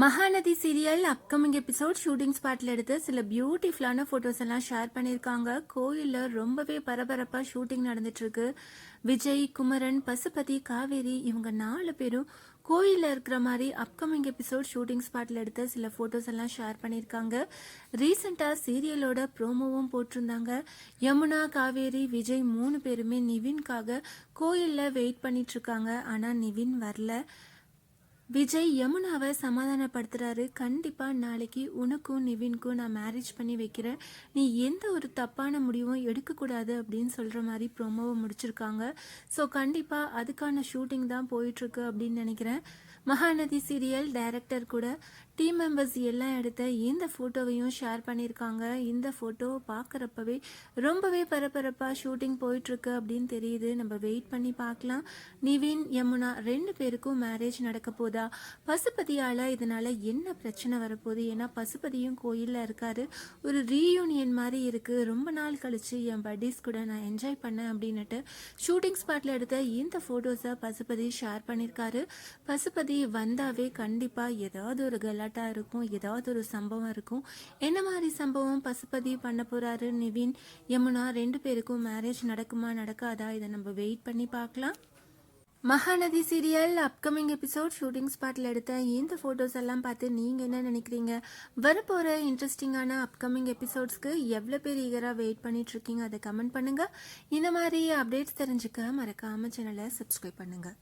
Mahanadi serial upcoming episode shooting ஸ்பாட்ல எடுத்து சில பியூட்டிஃபுல்லான ஃபோட்டோஸ் எல்லாம் ஷேர் பண்ணியிருக்காங்க. கோயிலில் ரொம்பவே பரபரப்பாக ஷூட்டிங் நடந்துட்டு இருக்கு விஜய் குமரன் பசுபதி காவேரி இவங்க நாலு பேரும் கோயிலில் இருக்கிற மாதிரி அப்கமிங் எபிசோட் ஷூட்டிங் ஸ்பாட்ல எடுத்த சில ஃபோட்டோஸ் எல்லாம் ஷேர் பண்ணியிருக்காங்க. ரீசெண்டாக சீரியலோட ப்ரோமோவும் போட்டிருந்தாங்க. யமுனா காவேரி விஜய் மூணு பேருமே நிவின்காக கோயிலில் வெயிட் பண்ணிட்டு இருக்காங்க ஆனால் நிவின் வரல. விஜய் யமுனாவை சமாதானப்படுத்துறாரு. கண்டிப்பா நாளைக்கு உனக்கும் நிவின்க்கும் நான் மேரேஜ் பண்ணி வைக்கிறேன். நீ எந்த ஒரு தப்பான முடிவும் எடுக்கக்கூடாது அப்படின்னு சொல்ற மாதிரி ப்ரோமோவை முடிச்சிருக்காங்க. ஸோ கண்டிப்பா அதுக்கான ஷூட்டிங் தான் போயிட்டு இருக்கு அப்படின்னு நினைக்கிறேன். மகாநதி சீரியல் டைரக்டர் கூட டீம் மெம்பர்ஸ் எல்லாம் எடுத்த இந்த ஃபோட்டோவையும் ஷேர் பண்ணியிருக்காங்க. இந்த ஃபோட்டோ பார்க்குறப்பவே ரொம்பவே பரபரப்பாக ஷூட்டிங் போயிட்டுருக்கு அப்படின்னு தெரியுது. நம்ம வெயிட் பண்ணி பார்க்கலாம். நிவின் யமுனா ரெண்டு பேருக்கும் மேரேஜ் நடக்க போதா? பசுபதியால் இதனால் என்ன பிரச்சனை வரப்போகுது? ஏன்னா பசுபதியும் கோயிலில் இருக்காரு. ஒரு ரீயூனியன் மாதிரி இருக்குது ரொம்ப நாள் கழித்து என் பட்டீஸ் கூட நான் என்ஜாய் பண்ணேன் அப்படின்னுட்டு ஷூட்டிங் ஸ்பாட்டில் எடுத்த இந்த ஃபோட்டோஸை பசுபதி ஷேர் பண்ணியிருக்காரு பசுபதி வந்தாவே கண்டிப்பாக ஏதாவது ஒரு கலாட்டா இருக்கும். ஏதாவது ஒரு சம்பவம் இருக்கும். என்ன மாதிரி சம்பவம் பசுபதி பண்ண போகிறாரு நிவின்? யமுனா ரெண்டு பேருக்கும் மேரேஜ் நடக்குமா நடக்காதா? இதை நம்ம வெயிட் பண்ணி பார்க்கலாம். Mahanadi serial upcoming episode shooting ஸ்பாட்டில் எடுத்த இந்த ஃபோட்டோஸ் எல்லாம் பார்த்து நீங்கள் என்ன நினைக்கிறீங்க? வரப்போகிற இன்ட்ரெஸ்டிங்கான அப்கமிங் எபிசோட்ஸ்க்கு எவ்வளோ பேர் ஈகராக வெயிட் பண்ணிட்டு இருக்கீங்க? அதை கமெண்ட் பண்ணுங்கள் இந்த மாதிரி அப்டேட்ஸ் தெரிஞ்சுக்க மறக்காமல் சேனலை சப்ஸ்கிரைப் பண்ணுங்கள்